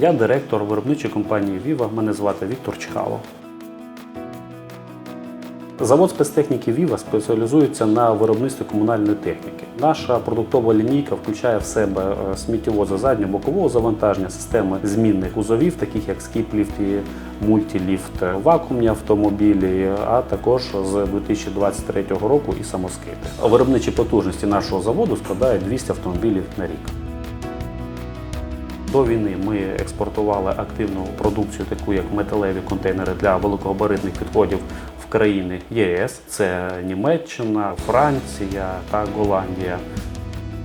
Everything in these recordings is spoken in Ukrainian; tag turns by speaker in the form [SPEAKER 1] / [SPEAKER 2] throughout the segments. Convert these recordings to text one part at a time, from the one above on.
[SPEAKER 1] Я директор виробничої компанії Viva. Мене звати Віктор Чхало. Завод спецтехніки Viva спеціалізується на виробництві комунальної техніки. Наша продуктова лінійка включає в себе е, сміттєвози задньо-бокового завантаження, системи змінних кузовів, таких як скіп-ліфт і мультіліфт, вакуумні автомобілі, а також з 2023 року і самоскити. Виробничі потужності нашого заводу складають 200 автомобілів на рік. До війни ми експортували активну продукцію, таку як металеві контейнери для великогабаритних підходів в країни ЄС. Це Німеччина, Франція та Голландія.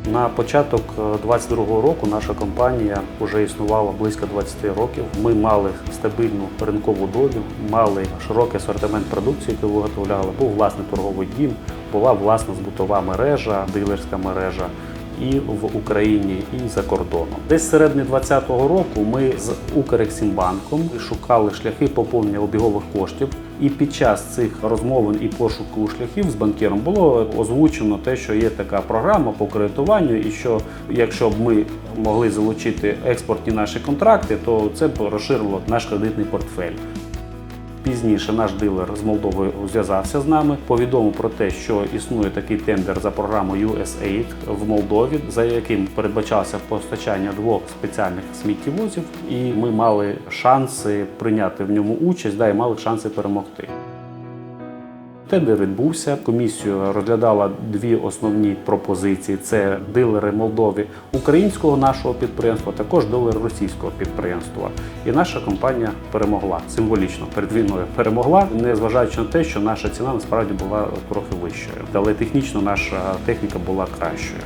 [SPEAKER 1] На початок 2022 року наша компанія вже існувала близько 20 років. Ми мали стабільну ринкову долю, мали широкий асортимент продукції, яку виготовляли. Був власний торговий дім, була власна збутова мережа, дилерська мережа і в Україні, і за кордоном. Десь середини 2020 року ми з Укрексімбанком шукали шляхи поповнення обігових коштів. І під час цих розмовин і пошуку шляхів з банкіром було озвучено те, що є така програма по кредитуванню, і що якщо б ми могли залучити експортні наші контракти, то це б розширило наш кредитний портфель. Пізніше наш дилер з Молдови зв'язався з нами, повідомив про те, що існує такий тендер за програмою USAID в Молдові, за яким передбачалося постачання двох спеціальних сміттєвозів, і ми мали шанси прийняти в ньому участь, да, і мали шанси перемогти. Тендер відбувся. Комісію розглядала дві основні пропозиції: це дилери Молдови українського нашого підприємства, також дилери російського підприємства. І наша компанія перемогла символічно перед війною перемогла, незважаючи на те, що наша ціна насправді була трохи вищою, але технічно наша техніка була кращою.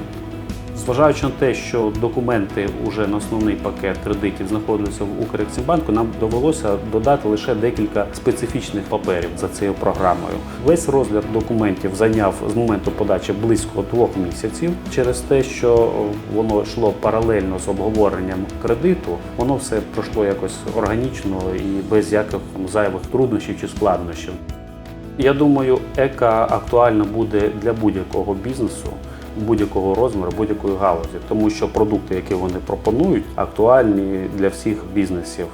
[SPEAKER 1] Зважаючи на те, що документи вже на основний пакет кредитів знаходилися в Укрексімбанку, нам довелося додати лише декілька специфічних паперів за цією програмою. Весь розгляд документів зайняв з моменту подачі близько двох місяців. Через те, що воно йшло паралельно з обговоренням кредиту, воно все пройшло якось органічно і без яких зайвих труднощів чи складнощів. Я думаю, ека актуальна буде для будь-якого бізнесу будь-якого розміру, будь-якої галузі, тому що продукти, які вони пропонують, актуальні для всіх бізнесів.